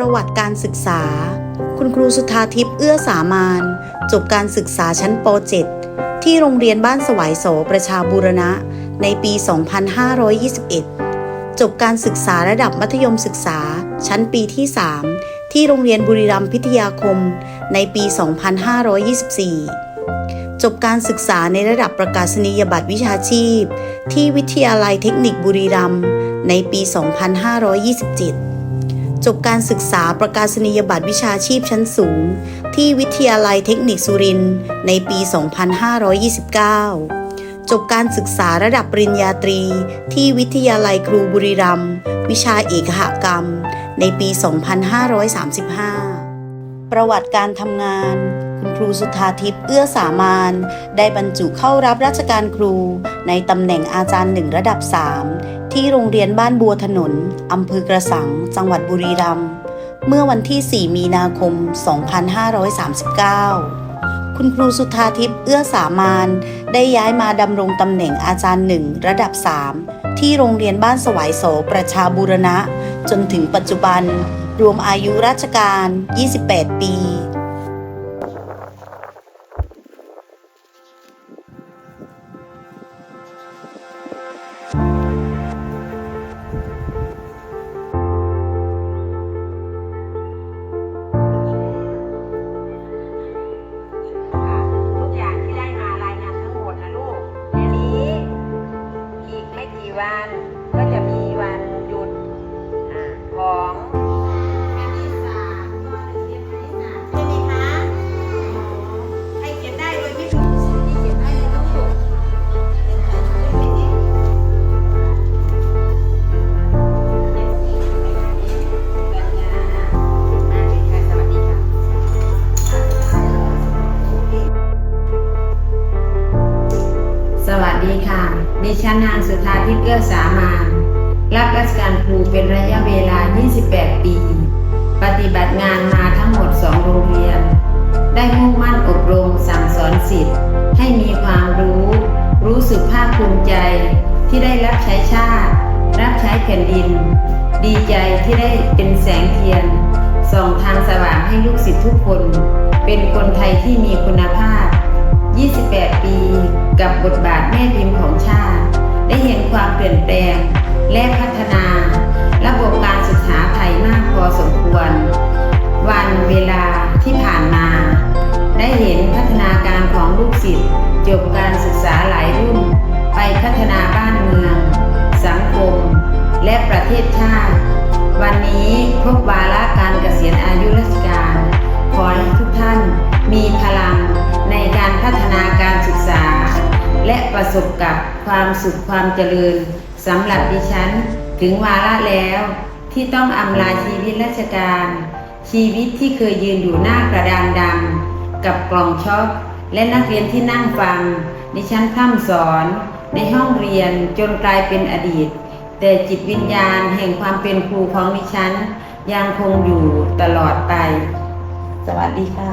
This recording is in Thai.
ประวัติการศึกษา คุณครูสุธาทิพย์เอื้อสามานจบการศึกษาชั้นป .7 ที่โรงเรียนบ้านสวายโสประชาบูรณะ ในปี 2521 จบการศึกษาระดับมัธยมศึกษา ชั้นปีที่ 3 ที่โรงเรียนบุรีรัมย์พิทยาคม ในปี 2524 จบการศึกษาในระดับประกาศนียบัตรวิชาชีพ ที่วิทยาลัยเทคนิคบุรีรัมย์ในปี 2527 จบการศึกษาประกาศนียบัตรวิชาชีพชั้นสูง ที่วิทยาลัยเทคนิคสุรินทร์ในปี 2529 จบการศึกษาระดับปริญญาตรี ที่วิทยาลัยครูบุรีรัมย์วิชาเอกหกรรม ในปี 2535 ประวัติการทำงาน คุณครูสุธาทิพย์เอื้อสามานได้บรรจุเข้ารับราชการครูในตำแหน่งอาจารย์หนึ่งระดับ 3 ที่โรงเรียนบ้านบัวถนน อำเภอกระสัง จังหวัดบุรีรัมย์เมื่อวันที่ 4 มีนาคม 2539 คุณครูสุธาทิพย์เอื้อสามานได้ย้ายมาดำรงตำแหน่งอาจารย์หนึ่งระดับ 3 ที่โรงเรียนบ้านสวายโสประชาบูรณะ จนถึงปัจจุบัน รวมอายุราชการ 28 ปี กไม่กี่วัน ดีค่ะ ดิฉันนางสุธาทิพย์เกื้อสามานรับราชการครูเป็นระยะเวลา 28 ปี ปฏิบัติงานมาทั้งหมด 2 โรงเรียน ได้มุ่งมั่นอบรมสั่งสอนสิทธิ์ ให้มีความรู้ รู้สึกภาคภูมิใจ ที่ได้รับใช้ชาติ รับใช้แผ่นดิน ดีใจที่ได้เป็นแสงเทียน ส่องทางสว่างให้ลูกศิษย์ทุกคน เป็นคนไทยที่มีคุณภาพ แปลงและพัฒนา ระบบการศึกษาไทยมากพอสมควร วันเวลาที่ผ่านมา ได้เห็นพัฒนาการของลูกศิษย์จบการศึกษาหลายรุ่น ไปพัฒนาบ้านเมือง สังคม และประเทศชาติ วันนี้ครบวาระการเกษียณอายุราชการ ขอให้ทุกท่านมีพลังในการพัฒนาการศึกษา และประสบกับความสุขความเจริญ สำหรับดิฉันถึงวาระแล้วที่ต้องอำลาชีวิตราชการ ชีวิตที่เคยยืนอยู่หน้ากระดานดำกับกล่องช็อปและนักเรียนที่นั่งฟังดิฉันพร่ำสอน ในห้องเรียนจนกลายเป็นอดีต แต่จิตวิญญาณแห่งความเป็นครูของดิฉัน ยังคงอยู่ตลอดไป สวัสดีค่ะ